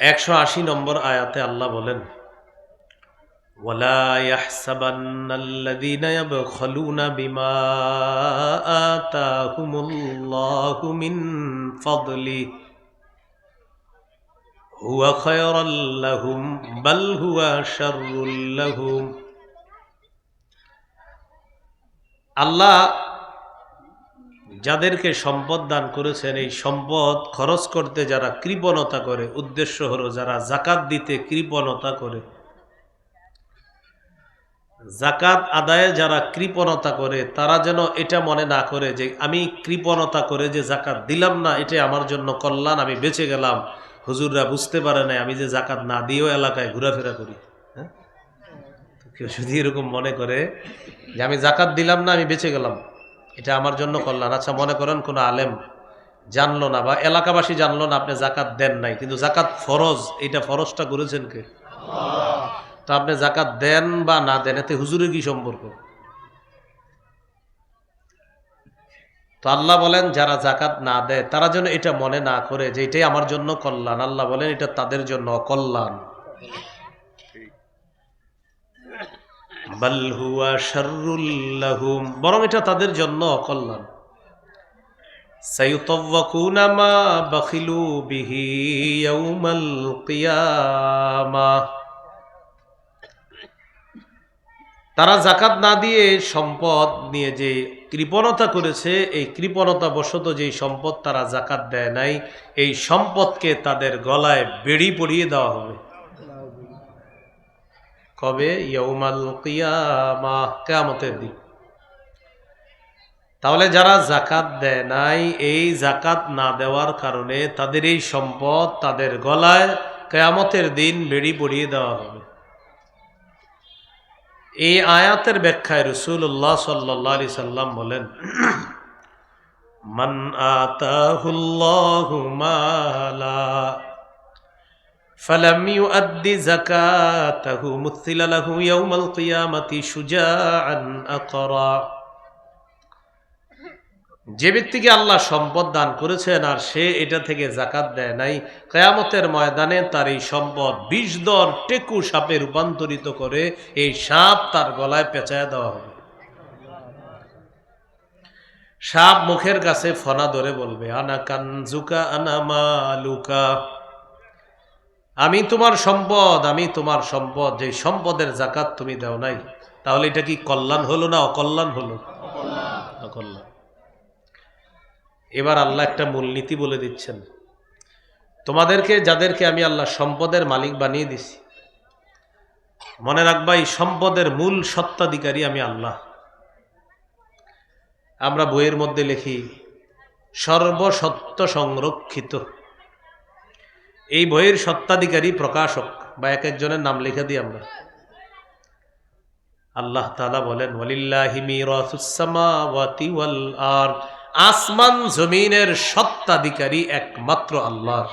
একশো আশি নম্বর আয়াতে আল্লাহ বলেন ولا يحسبن الذين يبخلون بما آتاهم الله من فضله هو خيرا لهم بل هو شر لهم আল্লাহ যাদেরকে সম্পদ দান করেছেন, এই সম্পদ খরচ করতে যারা কৃপণতা করে, উদ্দেশ্য হলো যারা জাকাত দিতে কৃপণতা করে। জাকাত আদায়ে যারা কৃপণতা করে, তারা যেন এটা মনে না করে যে আমি কৃপণতা করে যে জাকাত দিলাম না এটা আমার জন্য কল্যাণ, আমি বেঁচে গেলাম। হুজুররা বুঝতে পারে না আমি যে জাকাত না দিয়েও এলাকায় ঘোরাফেরা করি। হ্যাঁ? কেউ যদি এরকম মনে করে যে আমি জাকাত দিলাম না, আমি বেঁচে গেলাম। এটা আমার জন্য কল্যাণ। আচ্ছা মনে করেন কোনো আলেম জানলো না বা এলাকাবাসী জানলো না আপনি জাকাত দেন নাই, কিন্তু জাকাত ফরজ এটা ফরজটা করেছেন কে? তো আপনি জাকাত দেন বা না দেন, এতে হুজুরের কি সম্পর্ক? তো আল্লাহ বলেন, যারা জাকাত না দেয়, তারা যেন এটা মনে না করে যে এটাই আমার জন্য কল্যাণ। আল্লাহ বলেন, এটা তাদের জন্য অকল্যাণ। বরং এটা তাদের জন্য অকল্যাণ। তারা জাকাত না দিয়ে সম্পদ নিয়ে যে কৃপণতা করেছে, এই কৃপণতা বশত যে সম্পদ তারা জাকাত দেয় নাই, এই সম্পদকে তাদের গলায় বেড়ি পরিয়ে দেওয়া হবে। কবে? ইয়ৌমাল কিয়ামা, কেয়ামতের দিন। তাহলে যারা জাকাত দেয় নাই, এই জাকাত না দেওয়ার কারণে তাদের এই সম্পদ তাদের গলায় কেয়ামতের দিন বেড়ি পড়িয়ে দেওয়া হবে। এই আয়াতের ব্যাখ্যায় রসুল্লাহ সাল্লাহ আলি সাল্লাম বলেন, মান আতাহুল্লাহু মালা فلم يؤد زكاته مثل له يوم القيامة شجاعا أقرا যে ব্যক্তিকে আল্লাহ সম্পদ দান করেছেন আর সে এটা থেকে জাকাত দেয় নাই কেয়ামতের ময়দানে তার এই সম্পদ বিষ দর টেকু সাপে রূপান্তরিত করে এই সাপ তার গলায় পেঁচায় দেওয়া হবে সাপ মুখের কাছে ফনা ধরে বলবে আনা কানজুকা আনা মালুকা আমি তোমার সম্পদ আমি তোমার সম্পদ যে সম্পদের জাকাত তুমি দাও নাই তাহলে এটা কি কল্যাণ হলো না অকল্যাণ হলো? অকল্যাণ। এবার আল্লাহ একটা মূলনীতি বলে দিচ্ছেন। তোমাদেরকে যাদেরকে আমি আল্লাহ সম্পদের মালিক বানিয়ে দিছি মনে রাখবা এই সম্পদের মূল সত্ত্বাধিকারী আমি আল্লাহ। আমরা বইয়ের মধ্যে লিখি সর্বসত্ত্ব সংরক্ষিত। এই বইয়ের সত্ত্বাধিকারী প্রকাশক বা এক একজনের নাম লিখে দিই আমরা। আল্লাহ তালা বলেন আর আসমান জমিনের সত্ত্বাধিকারী একমাত্র আল্লাহর।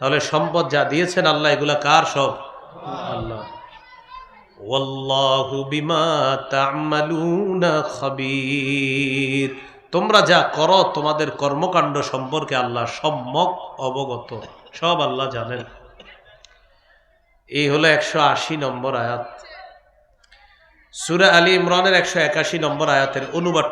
তাহলে সম্পদ যা দিয়েছেন আল্লাহ, এগুলা কার সব? আল্লাহ ওয়াল্লাহু বিমা তা'মালুনা খাবীর। তোমরা যা করো, তোমাদের কর্মকাণ্ড সম্পর্কে আল্লাহ সম্যক অবগত। সব আল্লাহ জানেন। এই হলো একশো আশি নম্বর আয়াত। সুরা আলী ইমরানের একশো একাশি নম্বর আয়াতের অনুবাদ